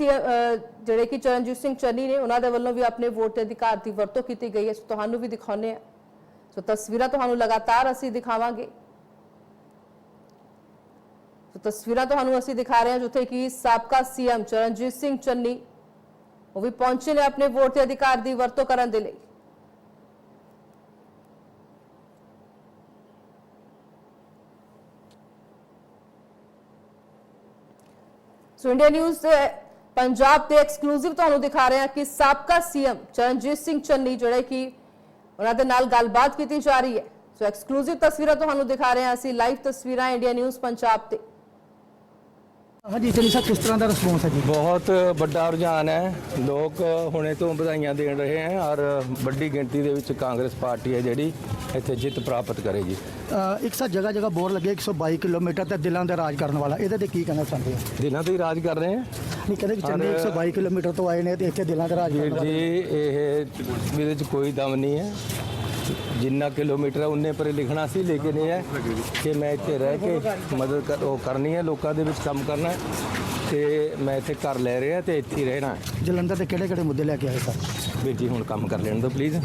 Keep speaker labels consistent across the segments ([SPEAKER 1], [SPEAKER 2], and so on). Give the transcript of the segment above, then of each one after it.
[SPEAKER 1] ਸੀ ਜਿਹੜੇ ਕਿ ਚਰਨਜੀਤ ਸਿੰਘ ਚੰਨੀ ਨੇ, ਉਹਨਾਂ ਦੇ ਵੱਲੋਂ ਵੀ ਆਪਣੇ ਵੋਟ ਦੇ ਅਧਿਕਾਰ ਦੀ ਵਰਤੋਂ ਕੀਤੀ ਗਈ ਹੈ। ਸੋ ਤੁਹਾਨੂੰ ਵੀ ਦਿਖਾਉਂਦੇ ਆ ਸੋ ਤਸਵੀਰਾਂ ਤੁਹਾਨੂੰ ਲਗਾਤਾਰ ਅਸੀਂ ਦਿਖਾਵਾਂਗੇ। ਸੋ ਤਸਵੀਰਾਂ ਤੁਹਾਨੂੰ ਅਸੀਂ ਦਿਖਾ ਰਹੇ ਹਾਂ ਜਿੱਥੇ ਕਿ ਸਾਬਕਾ ਸੀਐਮ ਚਰਨਜੀਤ ਸਿੰਘ ਚੰਨੀ, ਉਹ ਵੀ ਪਹੁੰਚੇ ਨੇ ਆਪਣੇ ਵੋਟ ਦੇ ਅਧਿਕਾਰ ਦੀ ਵਰਤੋਂ ਕਰਨ ਦੇ ਲਈ। ਸੋ ਇੰਡੀਆ ਨਿਊਜ਼ ਪੰਜਾਬ ਤੇ ਐਕਸਕਲੂਸਿਵ ਤੁਹਾਨੂੰ ਦਿਖਾ ਰਹੇ ਹਾਂ ਕਿ ਸਾਬਕਾ ਸੀਐਮ ਚਰਨਜੀਤ ਸਿੰਘ ਚੰਨੀ ਜਿਹੜੇ ਕਿ ਉਹਨਾਂ ਦੇ ਨਾਲ ਗੱਲਬਾਤ ਕੀਤੀ ਜਾ ਰਹੀ ਹੈ। ਸੋ ਐਕਸਕਲੂਸਿਵ ਤਸਵੀਰਾਂ ਤੁਹਾਨੂੰ ਦਿਖਾ ਰਹੇ ਹਾਂ ਅਸੀਂ। ਲਾਈਵ ਤਸਵੀਰਾਂ ਇੰਡੀਆ ਨਿਊਜ਼ ਪੰਜਾਬ ਤੇ।
[SPEAKER 2] ਹਾਂਜੀ ਚਲੀ ਸਾਹਿਬ ਕਿਸ ਤਰ੍ਹਾਂ ਦਾ ਰਿਸਪੌਂਸ ਹੈ ਜੀ?
[SPEAKER 3] ਬਹੁਤ ਵੱਡਾ ਰੁਝਾਨ ਹੈ। ਲੋਕ ਹੁਣੇ ਤੋਂ ਵਧਾਈਆਂ ਦੇਣ ਰਹੇ ਹਨ ਔਰ ਵੱਡੀ ਗਿਣਤੀ ਦੇ ਵਿੱਚ ਕਾਂਗਰਸ ਪਾਰਟੀ ਹੈ ਜਿਹੜੀ ਇੱਥੇ ਜਿੱਤ ਪ੍ਰਾਪਤ ਕਰੇਗੀ
[SPEAKER 2] ਇੱਕ ਸਾ ਜਗ੍ਹਾ ਜਗ੍ਹਾ ਬੋਰ ਲੱਗੇ 122 ਕਿਲੋਮੀਟਰ ਤੇ ਦਿਲਾਂ ਦੇ ਰਾਜ ਕਰਨ ਵਾਲਾ। ਇਹਦੇ ਤੇ ਕੀ ਕਹਿਣਾ ਚਾਹੁੰਦੇ ਹੋ?
[SPEAKER 3] ਦਿਨਾਂ ਤੋਂ ਹੀ ਰਾਜ ਕਰ ਰਹੇ ਹਨ
[SPEAKER 2] ਨਹੀਂ ਕਹਿੰਦੇ ਕਿ ਚੰਨੀ
[SPEAKER 3] ਔਰ-
[SPEAKER 2] 122 ਕਿਲੋਮੀਟਰ ਤੋਂ ਆਏ ਨੇ ਤੇ ਇੱਥੇ ਦਿਲਾਂ ਦੇ ਰਾਜ ਕਰਨ ਵਾਲਾ
[SPEAKER 3] ਜੀ ਇਹ ਇਹਦੇ ਚ ਕੋਈ ਦਮ ਨਹੀਂ ਹੈ। ਜਿੰਨਾ ਕਿਲੋਮੀਟਰ ਹੈ ਉਨੇ ਪਰ ਲਿਖਣਾ ਸੀ ਲੇਕਿਨ ਇਹ ਹੈ ਕਿ ਮੈਂ ਇੱਥੇ ਰਹਿ ਕੇ ਮਦਦ ਕਰ- ਉਹ ਕਰਨੀ ਹੈ। ਲੋਕਾਂ ਦੇ ਵਿੱਚ ਕੰਮ ਕਰਨਾ ਹੈ ਤੇ ਮੈਂ ਇੱਥੇ ਘਰ ਲੈ ਰਿਹਾ ਤੇ ਇੱਥੇ ਹੀ ਰਹਿਣਾ ਹੈ।
[SPEAKER 2] ਜਲੰਧਰ ਦੇ ਕਿਹੜੇ ਕਿਹੜੇ ਮੁੱਦੇ ਲੈ ਕੇ ਆਏ ਸਰ?
[SPEAKER 3] ਵੀਰ ਜੀ ਹੁਣ ਕੰਮ ਕਰ ਲੈਣ ਦਿਓ ਪਲੀਜ਼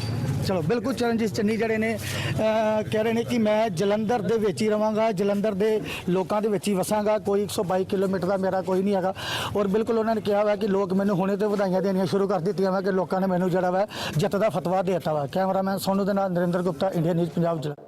[SPEAKER 2] ਚਲੋ ਬਿਲਕੁਲ ਚਰਨਜੀਤ ਚੰਨੀ ਜਿਹੜੇ ਨੇ ਕਹਿ ਰਹੇ ਨੇ ਕਿ ਮੈਂ ਜਲੰਧਰ ਦੇ ਵਿੱਚ ਹੀ ਰਵਾਂਗਾ ਜਲੰਧਰ ਦੇ ਲੋਕਾਂ ਦੇ ਵਿੱਚ ਹੀ ਵਸਾਂਗਾ ਕੋਈ 122 ਕਿਲੋਮੀਟਰ ਦਾ ਮੇਰਾ ਕੋਈ ਨਹੀਂ ਹੈਗਾ। ਔਰ ਬਿਲਕੁਲ ਉਹਨਾਂ ਨੇ ਕਿਹਾ ਵਾ ਕਿ ਲੋਕ ਮੈਨੂੰ ਹੁਣੇ ਤੋਂ ਵਧਾਈਆਂ ਦੇਣੀਆਂ ਸ਼ੁਰੂ ਕਰ ਦਿੱਤੀਆਂ ਵਾ ਕਿ ਲੋਕਾਂ ਨੇ ਮੈਨੂੰ ਜਿਹੜਾ ਵਾ ਜਿੱਤ ਦਾ ਫਤਵਾ ਦੇ ਦਿੱਤਾ ਵਾ। ਕੈਮਰਾਮੈਨ ਸੋਨੂ ਦੇ ਨਾਲ ਨਰਿੰਦਰ ਗੁਪਤਾ ਇੰਡੀਆ ਨਿਊਜ਼ ਪੰਜਾਬ ਜਲੰਧਰ